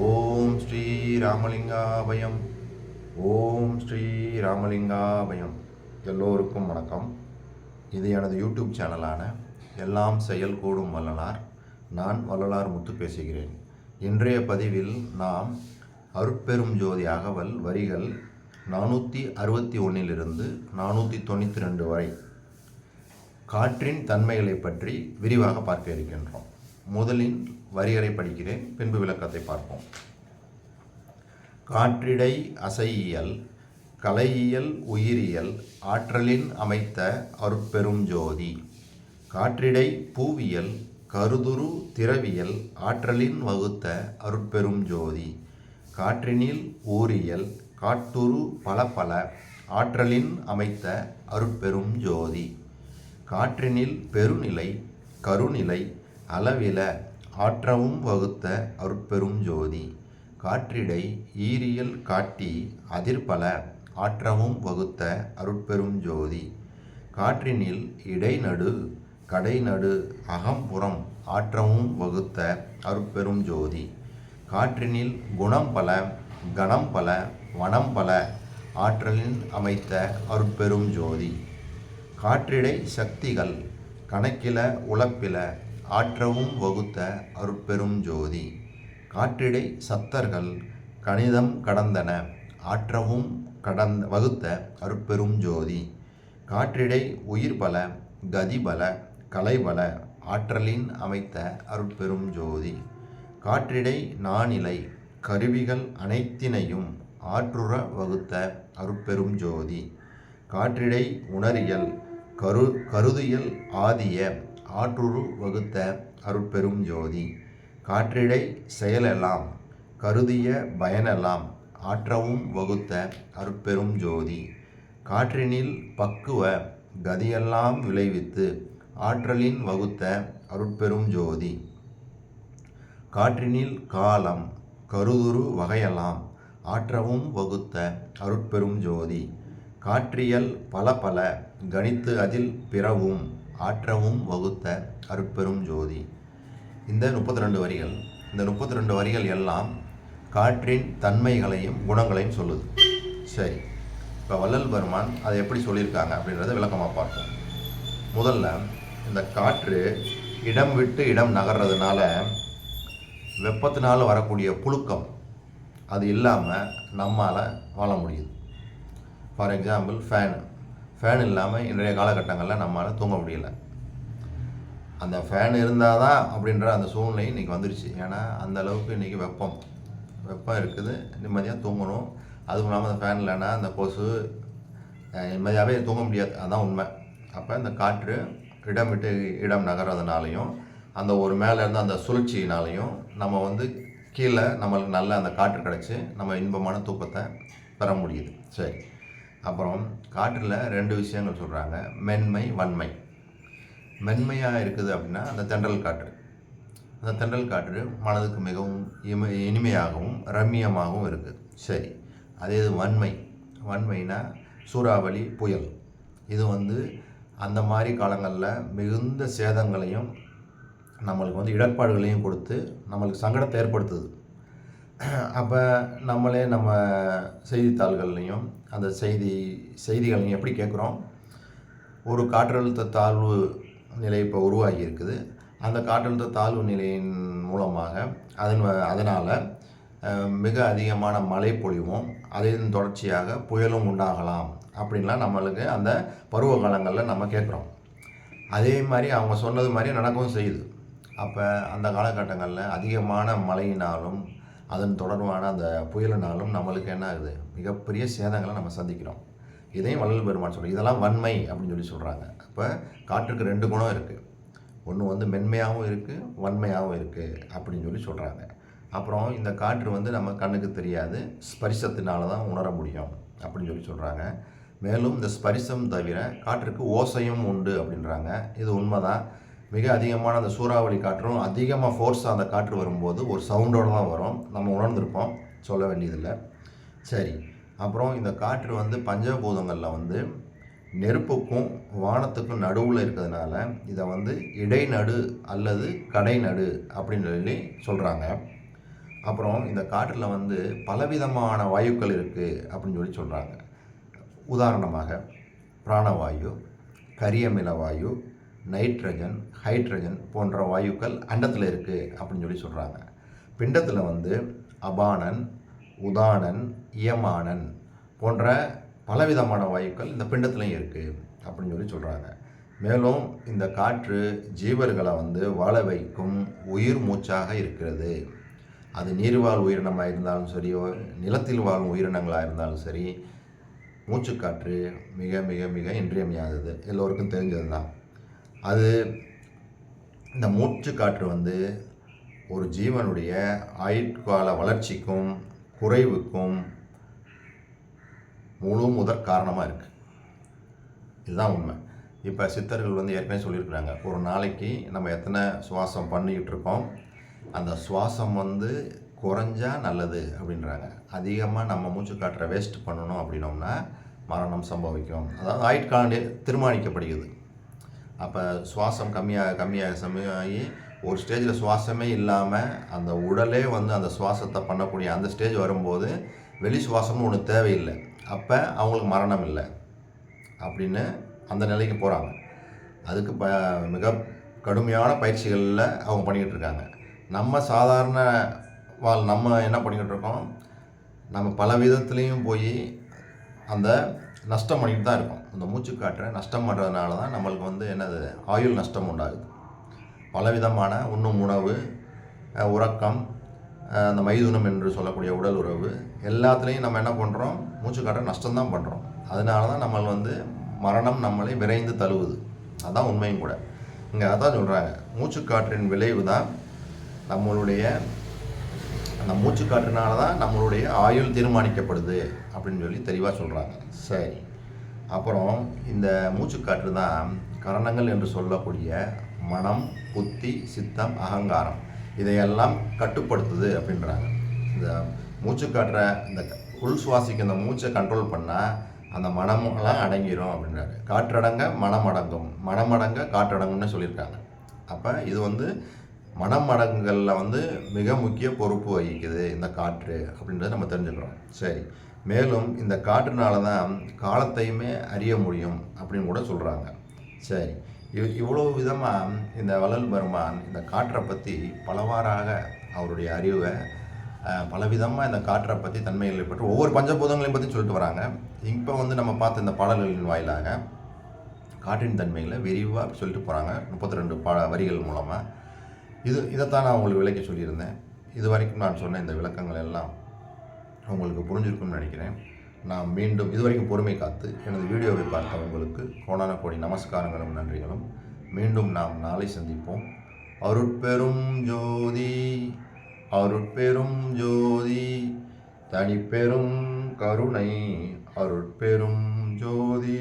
ஓம் ஸ்ரீ ராமலிங்காபயம் ஓம் ஸ்ரீ ராமலிங்காபயம் எல்லோருக்கும் வணக்கம். இது எனது யூடியூப் சேனலான எல்லாம் செயல் கூடும் வள்ளலார். நான் வள்ளலார் முத்து பேசுகிறேன். இன்றைய பதிவில் நாம் அருட்பெரும் ஜோதி அகவல் வரிகள் நானூற்றி அறுபத்தி ஒன்றிலிருந்து நானூற்றி தொண்ணூற்றி ரெண்டு வரை. காற்றின் தன்மைகளை பற்றி விரிவாக பார்க்க இருக்கின்றோம். முதலின் வரிகளை படிக்கிறேன் பின்பு விளக்கத்தை பார்ப்போம். காற்றிடை அசையியல் கலையியல் உயிரியல் ஆற்றலின் அமைத்த அருட்பெரும் ஜோதி. காற்றிடை பூவியல் கருதுரு திரவியல் ஆற்றலின் வகுத்த அருட்பெரும் ஜோதி. காற்றினில் ஊரியல் காட்டுரு பல பல ஆற்றலின் அமைத்த அருட்பெரும் ஜோதி. காற்றினில் பெருநிலை கருநிலை அளவில ஆற்றவும் வகுத்த அருட்பெரும் ஜோதி. காற்றிடை ஈரியல் காட்டி அதிர்பல ஆற்றவும் வகுத்த அருட்பெரும் ஜோதி. காற்றினில் இடைநடு கடைநடு அகம்புறம் ஆற்றவும் வகுத்த அருட்பெரும் ஜோதி. காற்றினில் குணம் பல கணம் பல வனம் பல ஆற்றலின் அமைத்த அருட்பெரும் ஜோதி. காற்றிடை சக்திகள் கணக்கில உழப்பில ஆற்றவும் வகுத்த அருட்பெரும் ஜோதி. காற்றிடை சத்தர்கள் கணிதம் கடந்தன ஆற்றவும் கடந்த வகுத்த அருட்பெரும் ஜோதி. காற்றிடை உயிர்பல கதிபல கலைபல ஆற்றலின் அமைத்த அருட்பெரும் ஜோதி. காற்றிடை நானிலை கருவிகள் அனைத்தினையும் ஆற்றுற வகுத்த அருட்பெரும் ஜோதி. காற்றிடை உணரியல் கரு கருதியல் ஆதிய ஆற்றுரு வகுத்த அருட்பெரும் ஜோதி. காற்றிடை செயலெல்லாம் கருதிய பயனெல்லாம் ஆற்றவும் வகுத்த அருட்பெரும் ஜோதி. காற்றினில் பக்குவ கதியெல்லாம் விளைவித்து ஆற்றலின் வகுத்த அருட்பெரும் ஜோதி. காற்றினில் காலம் கருதுரு வகையெல்லாம் ஆற்றவும் வகுத்த அருட்பெரும் ஜோதி. காற்றியல் பல பல கணித்து அதில் பிறவும் ஆற்றவும் வகுத்த அருட்பெரும் ஜோதி. இந்த முப்பத்தி ரெண்டு வரிகள் இந்த முப்பத்தி ரெண்டு வரிகள் எல்லாம் காற்றின் தன்மைகளையும் குணங்களையும் சொல்லுது. சரி இப்போ வள்ளல் பெருமான் அதை எப்படி சொல்லியிருக்காங்க அப்படின்றத விளக்கமாக பார்ப்போம். முதல்ல இந்த காற்று இடம் விட்டு இடம் நகர்றதுனால வெப்பத்தினால் வரக்கூடிய புழுக்கம் அது இல்லாமல் நம்மால் வாழ முடியுது. ஃபார் எக்ஸாம்பிள் ஃபேன் ஃபேன் இல்லாமல் இன்றைய காலகட்டங்களில் நம்மளால் தூங்க முடியல. அந்த ஃபேன் இருந்தால் தான் அப்படின்ற அந்த சூழ்நிலை இன்றைக்கி வந்துருச்சு. ஏன்னா அந்த அளவுக்கு இன்றைக்கி வெப்பம். வெப்பம் இருக்குது. நிம்மதியாக தூங்கணும். அதுவும் இல்லாமல் அந்த ஃபேன் இல்லைன்னா அந்த கொசு நிம்மதியாகவே தூங்க முடியாது. அதுதான் உண்மை. அப்போ இந்த காற்று இடம் விட்டு இடம் நகர்றதுனாலையும் அந்த ஒரு மேலே இருந்த அந்த சுழற்சியினாலையும் நம்ம வந்து கீழே நம்மளுக்கு நல்ல அந்த காற்று கிடச்சி நம்ம இன்பமான தூக்கத்தை பெற முடியுது. சரி. அப்புறம் காற்றில் ரெண்டு விஷயங்கள் சொல்கிறாங்க மென்மை வன்மை. மென்மையாக இருக்குது அப்படின்னா அந்த தென்றல் காற்று. அந்த தென்றல் காற்று மனதுக்கு மிகவும் இம இனிமையாகவும் ரம்மியமாகவும் இருக்குது. சரி அதே இது வன்மை. வன்மைனா சூறாவளி புயல். இது வந்து அந்த மாதிரி காலங்களில் மிகுந்த சேதங்களையும் நம்மளுக்கு வந்து இடர்பாடுகளையும் கொடுத்து நம்மளுக்கு சங்கடத்தை ஏற்படுத்துது. அப்போ நம்மளே நம்ம செய்தித்தாள்கள்லையும் அந்த செய்தி செய்திகளையும் எப்படி கேட்குறோம்? ஒரு காற்றழுத்த தாழ்வு நிலை இப்போ உருவாகி இருக்குது அந்த காற்றழுத்த தாழ்வு நிலையின் மூலமாக அதன் அதனால் மிக அதிகமான மழை பொழிவும் அதன் தொடர்ச்சியாக புயலும் உண்டாகலாம் அப்படின்லாம் நம்மளுக்கு அந்த பருவ காலங்களில் நம்ம கேட்குறோம். அதே மாதிரி அவங்க சொன்னது மாதிரி நடக்கவும் செய்யுது. அப்போ அந்த காலகட்டங்களில் அதிகமான மழையினாலும் அதன் தொடர்பான அந்த புயலினாலும் நம்மளுக்கு என்ன ஆகுது? மிகப்பெரிய சேதங்களை நம்ம சந்திக்கிறோம். இதையும் வள்ளல் பெருமான் சொல்கிறோம் இதெல்லாம் வன்மை அப்படின்னு சொல்லி சொல்கிறாங்க அப்போ காற்றுக்கு ரெண்டு குணம் இருக்குது ஒன்று வந்து மென்மையாகவும் இருக்குது வன்மையாகவும் இருக்குது அப்படின்னு சொல்லி சொல்கிறாங்க அப்புறம் இந்த காற்று வந்து நம்ம கண்ணுக்கு தெரியாது ஸ்பரிசத்தினால தான் உணர முடியும் அப்படின்னு சொல்லி சொல்கிறாங்க மேலும் இந்த ஸ்பரிசம் தவிர காற்றுக்கு ஓசையும் உண்டு அப்படின்றாங்க. இது உண்மைதான். மிக அதிகமான அந்த சூறாவளி காற்றும் அதிகமாக ஃபோர்ஸாக அந்த காற்று வரும்போது ஒரு சவுண்டோடு தான் வரும். நம்ம உணர்ந்திருப்போம். சொல்ல வேண்டியதில்லை. சரி. அப்புறம் இந்த காற்று வந்து பஞ்சபூதங்களில் வந்து நெருப்புக்கும் வானத்துக்கும் நடுவில் இருக்கிறதுனால இதை வந்து இடைநடு அல்லது கடைநடு அப்படின்னு சொல்லி சொல்கிறாங்க அப்புறம் இந்த காற்றில் வந்து பலவிதமான வாயுக்கள் இருக்குது அப்படின்னு சொல்லி சொல்கிறாங்க உதாரணமாக பிராணவாயு கரியமில வாயு நைட்ரஜன் ஹைட்ரஜன் போன்ற வாயுக்கள் அண்டத்தில் இருக்குது அப்படின்னு சொல்லி சொல்கிறாங்க பிண்டத்தில் வந்து அபானன் உதானன் இயமானன் போன்ற பலவிதமான வாயுக்கள் இந்த பிண்டத்துலையும் இருக்குது அப்படின்னு சொல்லி சொல்கிறாங்க மேலும் இந்த காற்று ஜீவர்களை வந்து வாழ வைக்கும் உயிர் மூச்சாக இருக்கிறது. அது நீர்வாழ் உயிரினமாக இருந்தாலும் சரி நிலத்தில் வாழும் உயிரினங்களாக இருந்தாலும் சரி மூச்சுக்காற்று மிக மிக மிக இன்றியமையாதது. எல்லோருக்கும் தெரிஞ்சது தான் அது இந்த மூச்சுக்காற்று வந்து ஒரு ஜீவனுடைய ஆயுட்கால வளர்ச்சிக்கும் குறைவுக்கும் முழு முதற் காரணமாக இருக்குது இதுதான் உண்மை. இப்போ சித்தர்கள் வந்து ஏற்கனவே சொல்லியிருக்கிறாங்க ஒரு நாளைக்கு நம்ம எத்தனை சுவாசம் பண்ணிக்கிட்டு இருக்கோம் அந்த சுவாசம் வந்து குறைஞ்சா நல்லது அப்படின்றாங்க. அதிகமாக நம்ம மூச்சு காற்றை வேஸ்ட் பண்ணணும் அப்படின்னோம்னா மரணம் சம்பவிக்கும். அதாவது ஆயுட்காண்டு தீர்மானிக்கப்படுகிறது அப்போ சுவாசம் கம்மியாக கம்மியாக சமயமாகி ஒரு ஸ்டேஜில் சுவாசமே இல்லாமல் அந்த உடலே வந்து அந்த சுவாசத்தை பண்ணக்கூடிய அந்த ஸ்டேஜ் வரும்போது வெளி சுவாசம்னு ஒன்று தேவையில்லை. அப்போ அவங்களுக்கு மரணம் இல்லை. அப்படின்னு அந்த நிலைக்கு போகிறாங்க அதுக்கு ப மிக கடுமையான பயிற்சிகளில் அவங்க பண்ணிக்கிட்டு இருக்காங்க. நம்ம சாதாரண வாழ் நம்ம என்ன பண்ணிக்கிட்டு இருக்கோம்? நம்ம பல விதத்துலேயும் போய் அந்த நஷ்டம் பண்ணிட்டு தான் இருக்கும். அந்த மூச்சுக்காற்றை நஷ்டம் பண்ணுறதுனால தான் நம்மளுக்கு வந்து என்னது ஆயுள் நஷ்டம் உண்டாகுது. பலவிதமான உண்ணும் உணவு உறக்கம் அந்த மைதுனம் என்று சொல்லக்கூடிய உடல் உறவு எல்லாத்துலேயும் நம்ம என்ன பண்ணுறோம் மூச்சுக்காற்றை நஷ்டம்தான் பண்ணுறோம் அதனால தான் நம்ம வந்து மரணம் நம்மளை விரைந்து தழுவுது. அதுதான் உண்மையும் கூட. இங்கே அதான் சொல்கிறாங்க மூச்சுக்காற்றின் விளைவு தான் நம்மளுடைய அந்த மூச்சுக்காற்றுனால தான் நம்மளுடைய ஆயுள் தீர்மானிக்கப்படுது அப்படின்னு சொல்லி தெளிவாக சொல்கிறாங்க சரி. அப்புறம் இந்த மூச்சுக்காற்று தான் கரணங்கள் என்று சொல்லக்கூடிய மனம் புத்தி சித்தம் அகங்காரம் இதையெல்லாம் கட்டுப்படுத்துது அப்படின்றாங்க. இந்த மூச்சுக்காற்றை இந்த உள் சுவாசிக்க இந்த மூச்சை கண்ட்ரோல் பண்ணால் அந்த மனமெல்லாம் அடங்கிரும் அப்படின்றாரு. காற்றடங்க மனம் அடங்கும் மனம் அடங்க காற்றடங்கும்னு சொல்லியிருக்காங்க. அப்போ இது வந்து மனமடங்குகளில் வந்து மிக முக்கிய பொறுப்பு வகிக்குது இந்த காற்று அப்படின்றத நம்ம தெரிஞ்சுக்கிறோம். சரி மேலும் இந்த காற்றுனால தான் காலத்தையுமே அறிய முடியும் அப்படின்னு கூட சொல்கிறாங்க சரி இவ் இவ்வளோ விதமாக இந்த வளல் பெருமான் இந்த காற்றை பற்றி பலவாறாக அவருடைய அறிவை பலவிதமாக இந்த காற்றை பற்றி தன்மைகளை பற்றி ஒவ்வொரு பஞ்சபூதங்களையும் பற்றி சொல்லிட்டு வராங்க. இப்போ வந்து நம்ம பார்த்த இந்த பாடல்களின் வாயிலாக காற்றின் தன்மைகளை விரிவாக சொல்லிட்டு போகிறாங்க முப்பத்தி ரெண்டு பா வரிகள் மூலமாக இது இதைத்தான் நான் உங்களுக்கு விளக்கி சொல்லியிருந்தேன். இது வரைக்கும் நான் சொன்ன இந்த விளக்கங்கள் எல்லாம் உங்களுக்கு புரிஞ்சிருக்கும்னு நினைக்கிறேன். நான் மீண்டும் இதுவரைக்கும் பொறுமை காத்து எனது வீடியோவை பார்த்த உங்களுக்கு கோணான கோடி நமஸ்காரங்களும் நன்றிகளும். மீண்டும் நாம் நாளை சந்திப்போம். அருட்பெரும் ஜோதி அருட்பெரும் ஜோதி தனிப்பெரும் கருணை அருட்பெரும் ஜோதி.